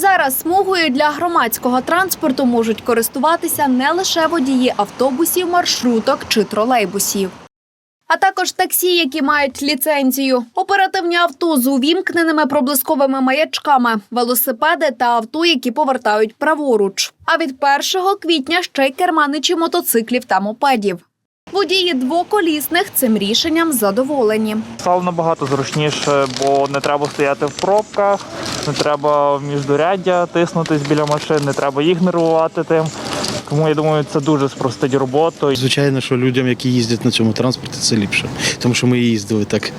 Зараз смугою для громадського транспорту можуть користуватися не лише водії автобусів, маршруток чи тролейбусів. А також таксі, які мають ліцензію, оперативні авто з увімкненими проблисковими маячками, велосипеди та авто, які повертають праворуч. А від 1 квітня ще й керманичі мотоциклів та мопедів. Водії двоколісних цим рішенням задоволені. Стало набагато зручніше, бо не треба стояти в пробках, не треба в міждуряддя тиснутись біля машин, не треба їх нервувати тим. Тому я думаю, це дуже спростить роботу. Звичайно, що людям, які їздять на цьому транспорті, це ліпше, тому що ми їздили так.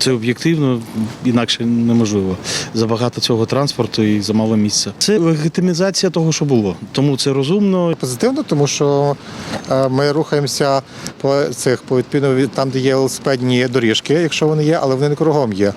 Це об'єктивно, інакше неможливо. Забагато цього транспорту і замало місця. Це легітимізація того, що було. Тому це розумно. Позитивно, тому що е, ми рухаємося по цих по відповідно там, де є велосипедні доріжки, якщо вони є, але вони не кругом є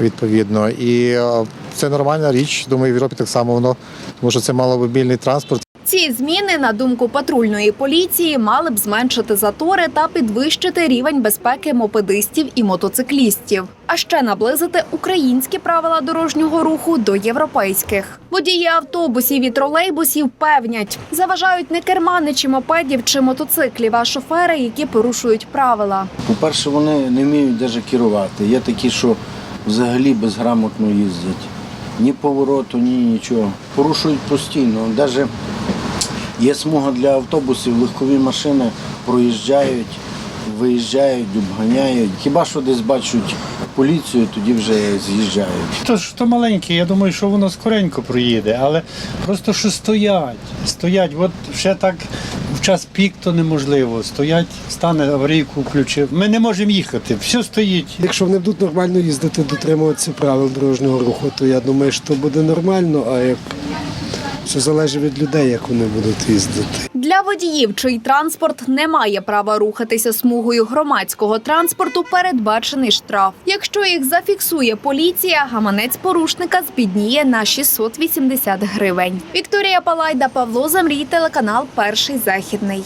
відповідно. І е, це нормальна річ. Думаю, в Європі так само воно, тому що це маломобільний транспорт. Ці зміни, на думку патрульної поліції, мали б зменшити затори та підвищити рівень безпеки мопедистів і мотоциклістів, а ще наблизити українські правила дорожнього руху до європейських. Водії автобусів і тролейбусів певнять, заважають не керманичі мопедів чи мотоциклів, а шофери, які порушують правила. По-перше, вони не вміють навіть керувати. Є такі, що взагалі безграмотно їздять. Ні повороту, ні нічого. Порушують постійно. Навіть є смуга для автобусів, легкові машини проїжджають, виїжджають, обганяють. Хіба що десь бачать поліцію, тоді вже з'їжджають. То ж то маленьке, я думаю, що воно скоренько проїде, але просто що стоять. Стоять, от ще так в час пік то неможливо. Стоять, стане аварійку включив. Ми не можемо їхати, все стоїть. Якщо вони будуть нормально їздити, дотримуватися правил дорожнього руху, то я думаю, що буде нормально, а як все залежить від людей, як вони будуть їздити. Для водіїв, чий транспорт не має права рухатися смугою громадського транспорту, передбачений штраф. Якщо їх зафіксує поліція, гаманець порушника збідніє на 680 гривень. Вікторія Палайда, Павло Замрій, телеканал Перший західний.